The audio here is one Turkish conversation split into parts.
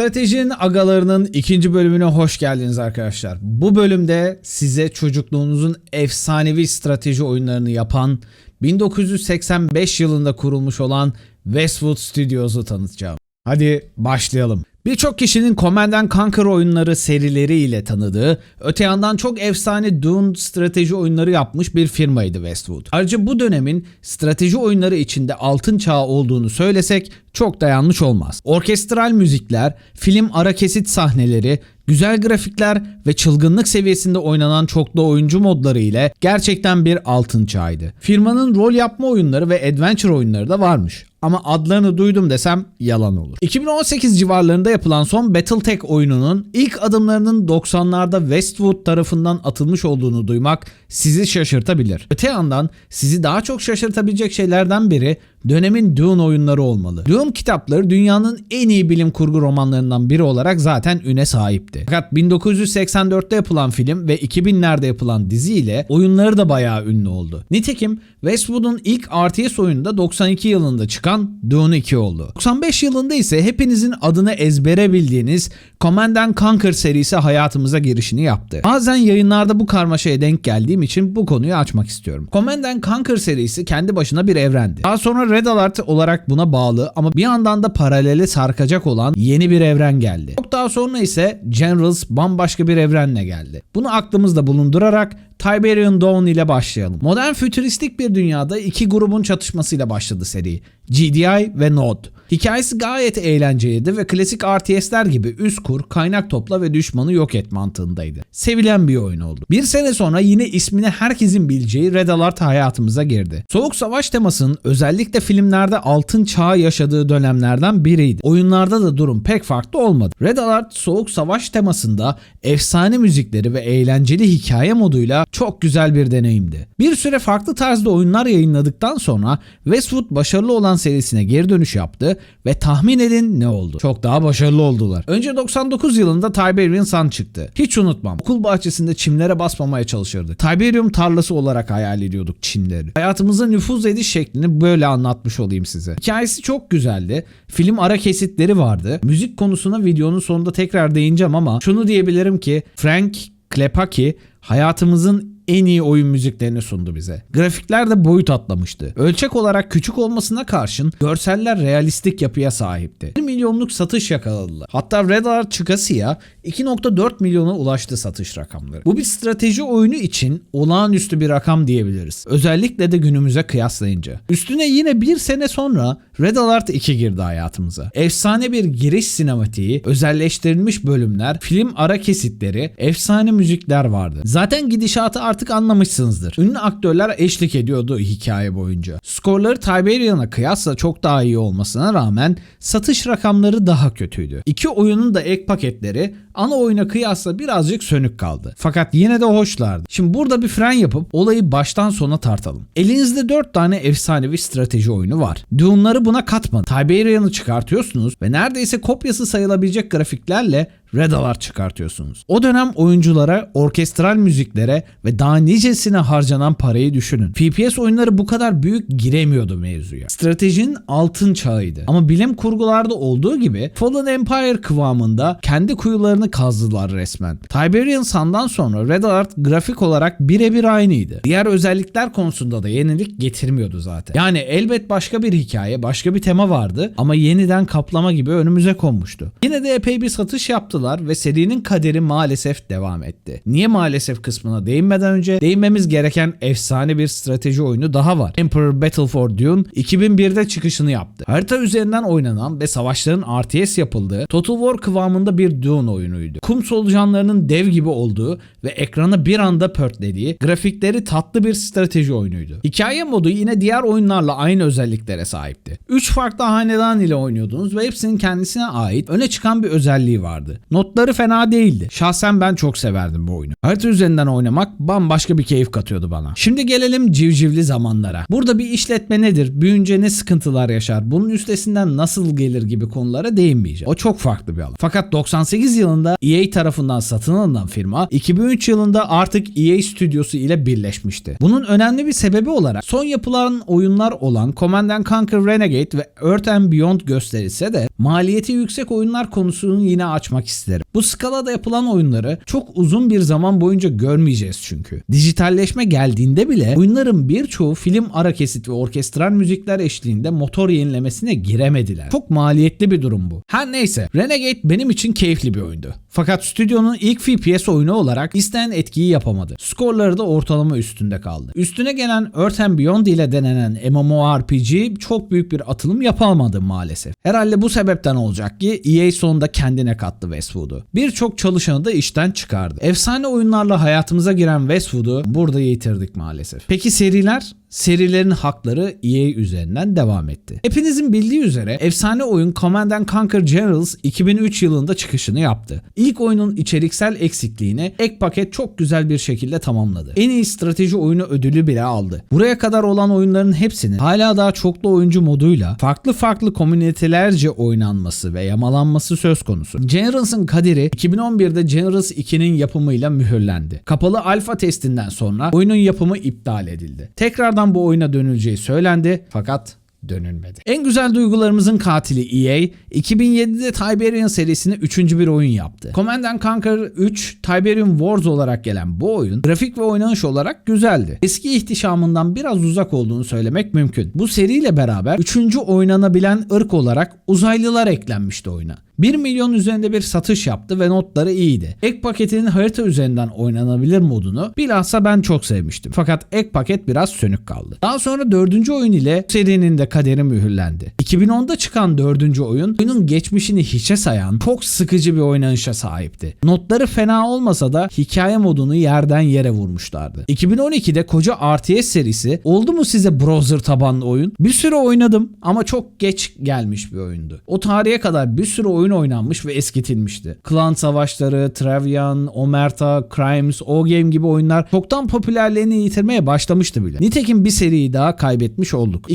Stratejinin agalarının ikinci bölümüne hoş geldiniz arkadaşlar. Bu bölümde size çocukluğunuzun efsanevi strateji oyunlarını yapan 1985 yılında kurulmuş olan Westwood Studios'u tanıtacağım. Hadi başlayalım. Birçok kişinin Command and Conquer oyunları serileriyle tanıdığı, öte yandan çok efsane Dune strateji oyunları yapmış bir firmaydı Westwood. Ayrıca bu dönemin strateji oyunları içinde altın çağı olduğunu söylesek çok da yanlış olmaz. Orkestral müzikler, film ara kesit sahneleri, güzel grafikler ve çılgınlık seviyesinde oynanan çoklu oyuncu modları ile gerçekten bir altın çağıydı. Firmanın rol yapma oyunları ve adventure oyunları da varmış. Ama adlarını duydum desem yalan olur. 2018 civarlarında yapılan son Battletech oyununun ilk adımlarının 90'larda Westwood tarafından atılmış olduğunu duymak sizi şaşırtabilir. Öte yandan sizi daha çok şaşırtabilecek şeylerden biri dönemin Dune oyunları olmalı. Dune kitapları dünyanın en iyi bilim kurgu romanlarından biri olarak zaten üne sahipti. Fakat 1984'te yapılan film ve 2000'lerde yapılan dizi ile oyunları da bayağı ünlü oldu. Nitekim Westwood'un ilk RTS oyunu da 92 yılında çıkan Dune 2 oldu. 95 yılında ise hepinizin adını ezbere bildiğiniz Command and Conquer serisi hayatımıza girişini yaptı. Bazen yayınlarda bu karmaşaya denk geldiğim için bu konuyu açmak istiyorum. Command and Conquer serisi kendi başına bir evrendi. Daha sonra Red Alert olarak buna bağlı ama bir yandan da paralele sarkacak olan yeni bir evren geldi. Çok daha sonra ise Generals bambaşka bir evrenle geldi. Bunu aklımızda bulundurarak Tiberian Dawn ile başlayalım. Modern fütüristik bir dünyada iki grubun çatışmasıyla başladı seri. GDI ve Node. Hikayesi gayet eğlenceliydi ve klasik RTS'ler gibi üst kur, kaynak topla ve düşmanı yok et mantığındaydı. Sevilen bir oyun oldu. Bir sene sonra yine ismini herkesin bileceği Red Alert hayatımıza girdi. Soğuk savaş temasının özellikle filmlerde altın çağı yaşadığı dönemlerden biriydi. Oyunlarda da durum pek farklı olmadı. Red Alert soğuk savaş temasında efsane müzikleri ve eğlenceli hikaye moduyla çok güzel bir deneyimdi. Bir süre farklı tarzda oyunlar yayınladıktan sonra Westwood başarılı olan serisine geri dönüş yaptı ve tahmin edin ne oldu? Çok daha başarılı oldular. Önce 99 yılında Tiberium Sun çıktı. Hiç unutmam. Okul bahçesinde çimlere basmamaya çalışırdık. Tiberium tarlası olarak hayal ediyorduk çimleri. Hayatımıza nüfuz ediş şeklini böyle anlatmış olayım size. Hikayesi çok güzeldi. Film ara kesitleri vardı. Müzik konusuna videonun sonunda tekrar değineceğim ama şunu diyebilirim ki Frank Klepaki hayatımızın en iyi oyun müziklerini sundu bize. Grafikler de boyut atlamıştı. Ölçek olarak küçük olmasına karşın görseller realistik yapıya sahipti. 1 milyonluk satış yakaladılar. Hatta Red Alert çıkasıya 2.4 milyona ulaştı satış rakamları. Bu bir strateji oyunu için olağanüstü bir rakam diyebiliriz. Özellikle de günümüze kıyaslayınca. Üstüne yine bir sene sonra Red Alert 2 girdi hayatımıza. Efsane bir giriş sinematiği, özelleştirilmiş bölümler, film ara kesitleri, efsane müzikler vardı. Zaten gidişatı artık anlamışsınızdır. Ünlü aktörler eşlik ediyordu hikaye boyunca. Skorları Tiberian'a kıyasla çok daha iyi olmasına rağmen satış rakamları daha kötüydü. İki oyunun da ek paketleri ana oyuna kıyasla birazcık sönük kaldı. Fakat yine de hoşlardı. Şimdi burada bir fren yapıp olayı baştan sona tartalım. Elinizde 4 tane efsanevi strateji oyunu var. Dune'ları buna katmadı. Tiberian'ı çıkartıyorsunuz ve neredeyse kopyası sayılabilecek grafiklerle Red Alert çıkartıyorsunuz. O dönem oyunculara, orkestral müziklere ve daha nicesine harcanan parayı düşünün. FPS oyunları bu kadar büyük giremiyordu mevzuya. Stratejinin altın çağıydı. Ama bilim kurgularda olduğu gibi Fallen Empire kıvamında kendi kuyularını kazdılar resmen. Tiberian Sun'dan sonra Red Alert grafik olarak birebir aynıydı. Diğer özellikler konusunda da yenilik getirmiyordu zaten. Yani elbet başka bir hikaye, başka bir tema vardı ama yeniden kaplama gibi önümüze konmuştu. Yine de epey bir satış yaptılar ve serinin kaderi maalesef devam etti. Niye maalesef kısmına değinmeden önce değinmemiz gereken efsane bir strateji oyunu daha var. Emperor Battle for Dune 2001'de çıkışını yaptı. Harita üzerinden oynanan ve savaşların RTS yapıldığı Total War kıvamında bir Dune oyunuydu. Kum solucanlarının dev gibi olduğu ve ekranı bir anda pörtlediği, grafikleri tatlı bir strateji oyunuydu. Hikaye modu yine diğer oyunlarla aynı özelliklere sahipti. 3 farklı hanedan ile oynuyordunuz ve hepsinin kendisine ait öne çıkan bir özelliği vardı. Notları fena değildi. Şahsen ben çok severdim bu oyunu. Harita üzerinden oynamak bambaşka bir keyif katıyordu bana. Şimdi gelelim civcivli zamanlara. Burada bir işletme nedir? Büyünce ne sıkıntılar yaşar? Bunun üstesinden nasıl gelir gibi konulara değinmeyeceğim. O çok farklı bir alan. Fakat 98 yılında EA tarafından satın alınan firma 2003 yılında artık EA stüdyosu ile birleşmişti. Bunun önemli bir sebebi olarak son yapılan oyunlar olan Command and Conquer Renegade ve Earth and Beyond gösterilse de maliyeti yüksek oyunlar konusunu yine açmak isterim. Bu skalada yapılan oyunları çok uzun bir zaman boyunca görmeyeceğiz çünkü. Dijitalleşme geldiğinde bile oyunların birçoğu film ara kesit ve orkestral müzikler eşliğinde motor yenilemesine giremediler. Çok maliyetli bir durum bu. Her neyse Renegade benim için keyifli bir oyundu. Fakat stüdyonun ilk FPS oyunu olarak istenen etkiyi yapamadı. Skorları da ortalama üstünde kaldı. Üstüne gelen Earth and Beyond ile denenen MMORPG çok büyük bir atılım yapamadı maalesef. Herhalde bu sebepten olacak ki EA sonunda kendine kattı Westwood'u. Birçok çalışanı da işten çıkardı. Efsane oyunlarla hayatımıza giren Westwood'u burada yitirdik maalesef. Peki seriler? Serilerin hakları EA üzerinden devam etti. Hepinizin bildiği üzere efsane oyun Command and Conquer Generals 2003 yılında çıkışını yaptı. İlk oyunun içeriksel eksikliğini ek paket çok güzel bir şekilde tamamladı. En iyi strateji oyunu ödülü bile aldı. Buraya kadar olan oyunların hepsinin hala daha çoklu oyuncu moduyla farklı farklı komünitelerce oynanması ve yamalanması söz konusu. Generals'ın kaderi 2011'de Generals 2'nin yapımıyla mühürlendi. Kapalı alfa testinden sonra oyunun yapımı iptal edildi. Tekrardan bu oyuna dönüleceği söylendi. Fakat dönülmedi. En güzel duygularımızın katili EA, 2007'de Tiberian serisine 3. bir oyun yaptı. Command and Conquer 3 Tiberian Wars olarak gelen bu oyun grafik ve oynanış olarak güzeldi. Eski ihtişamından biraz uzak olduğunu söylemek mümkün. Bu seriyle beraber 3. oynanabilen ırk olarak uzaylılar eklenmişti oyuna. 1 milyon üzerinde bir satış yaptı ve notları iyiydi. Ek paketinin harita üzerinden oynanabilir modunu bilhassa ben çok sevmiştim. Fakat ek paket biraz sönük kaldı. Daha sonra dördüncü oyun ile serinin de kaderi mühürlendi. 2010'da çıkan dördüncü oyun oyunun geçmişini hiçe sayan çok sıkıcı bir oynanışa sahipti. Notları fena olmasa da hikaye modunu yerden yere vurmuşlardı. 2012'de koca RTS serisi oldu mu size browser tabanlı oyun? Bir süre oynadım ama çok geç gelmiş bir oyundu. O tarihe kadar bir sürü oyun oynanmış ve eskitilmişti. Klan Savaşları, Travian, Omerta, Crimes, O-Game gibi oyunlar çoktan popülerliğini yitirmeye başlamıştı bile. Nitekim bir seriyi daha kaybetmiş olduk.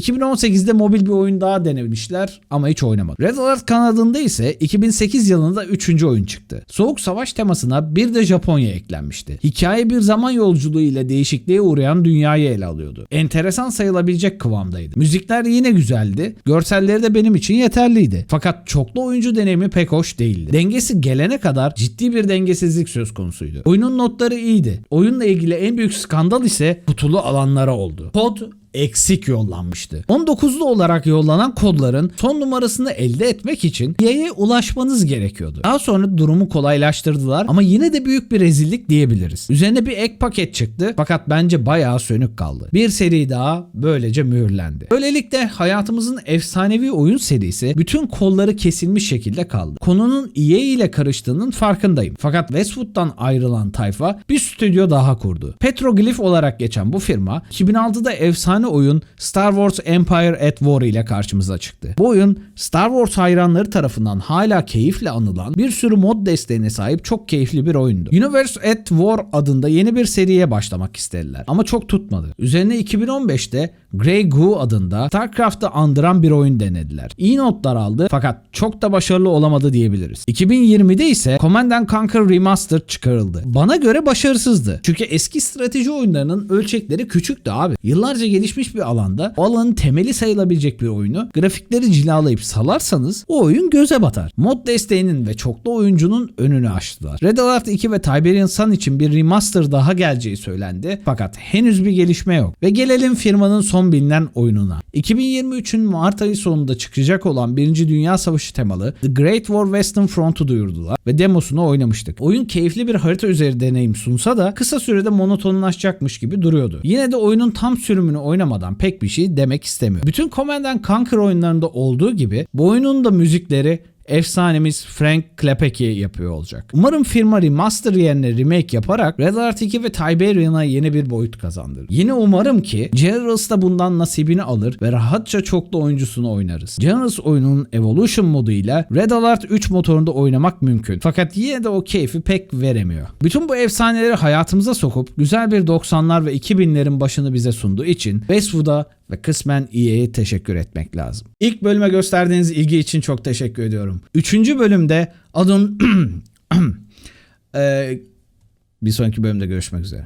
2018'de mobil bir oyun daha denemişler ama hiç oynamadı. Red Alert kanadında ise 2008 yılında 3. oyun çıktı. Soğuk Savaş temasına bir de Japonya eklenmişti. Hikaye bir zaman yolculuğu ile değişikliğe uğrayan dünyayı ele alıyordu. Enteresan sayılabilecek kıvamdaydı. Müzikler yine güzeldi. Görselleri de benim için yeterliydi. Fakat çoklu oyuncu deneyimi pek hoş değildi. Dengesi gelene kadar ciddi bir dengesizlik söz konusuydu. Oyunun notları iyiydi. Oyunla ilgili en büyük skandal ise kutulu alanlara oldu. Kod eksik yollanmıştı. 19'lu olarak yollanan kodların son numarasını elde etmek için EA'ye ulaşmanız gerekiyordu. Daha sonra durumu kolaylaştırdılar ama yine de büyük bir rezillik diyebiliriz. Üzerine bir ek paket çıktı fakat bence bayağı sönük kaldı. Bir seri daha böylece mühürlendi. Böylelikle hayatımızın efsanevi oyun serisi bütün kolları kesilmiş şekilde kaldı. Konunun EA ile karıştığının farkındayım. Fakat Westwood'dan ayrılan tayfa bir stüdyo daha kurdu. Petroglyph olarak geçen bu firma 2006'da efsane oyun Star Wars Empire at War ile karşımıza çıktı. Bu oyun Star Wars hayranları tarafından hala keyifle anılan bir sürü mod desteğine sahip çok keyifli bir oyundu. Universe at War adında yeni bir seriye başlamak istediler ama çok tutmadı. Üzerine 2015'te Grey Goo adında StarCraft'ı andıran bir oyun denediler. İyi notlar aldı fakat çok da başarılı olamadı diyebiliriz. 2020'de ise Command and Conquer Remastered çıkarıldı. Bana göre başarısızdı. Çünkü eski strateji oyunlarının ölçekleri küçüktü abi. Yıllarca gelişmiş bir alanda o alanın temeli sayılabilecek bir oyunu grafikleri cilalayıp salarsanız o oyun göze batar. Mod desteğinin ve çoklu oyuncunun önünü açtılar. Red Alert 2 ve Tiberian Sun için bir remaster daha geleceği söylendi fakat henüz bir gelişme yok. Ve gelelim firmanın son bilinen oyununa. 2023'ün Mart ayı sonunda çıkacak olan 1. Dünya Savaşı temalı The Great War Western Front'u duyurdular ve demosunu oynamıştık. Oyun keyifli bir harita üzeri deneyim sunsa da kısa sürede monotonlaşacakmış gibi duruyordu. Yine de oyunun tam sürümünü oynamadan pek bir şey demek istemiyor. Bütün Command and Conquer oyunlarında olduğu gibi bu oyunun da müzikleri efsanemiz Frank Klepeki yapıyor olacak. Umarım firma remaster yerine remake yaparak Red Alert 2 ve Tiberium'a yeni bir boyut kazandırır. Yine umarım ki Generals da bundan nasibini alır ve rahatça çoklu oyuncusunu oynarız. Generals oyunun Evolution moduyla Red Alert 3 motorunda oynamak mümkün. Fakat yine de o keyfi pek veremiyor. Bütün bu efsaneleri hayatımıza sokup güzel bir 90'lar ve 2000'lerin başını bize sunduğu için Westwood'a ve kısmen EA'ye teşekkür etmek lazım. İlk bölüme gösterdiğiniz ilgi için çok teşekkür ediyorum. Üçüncü bölümde adın... Eee, bir sonraki bölümde görüşmek üzere.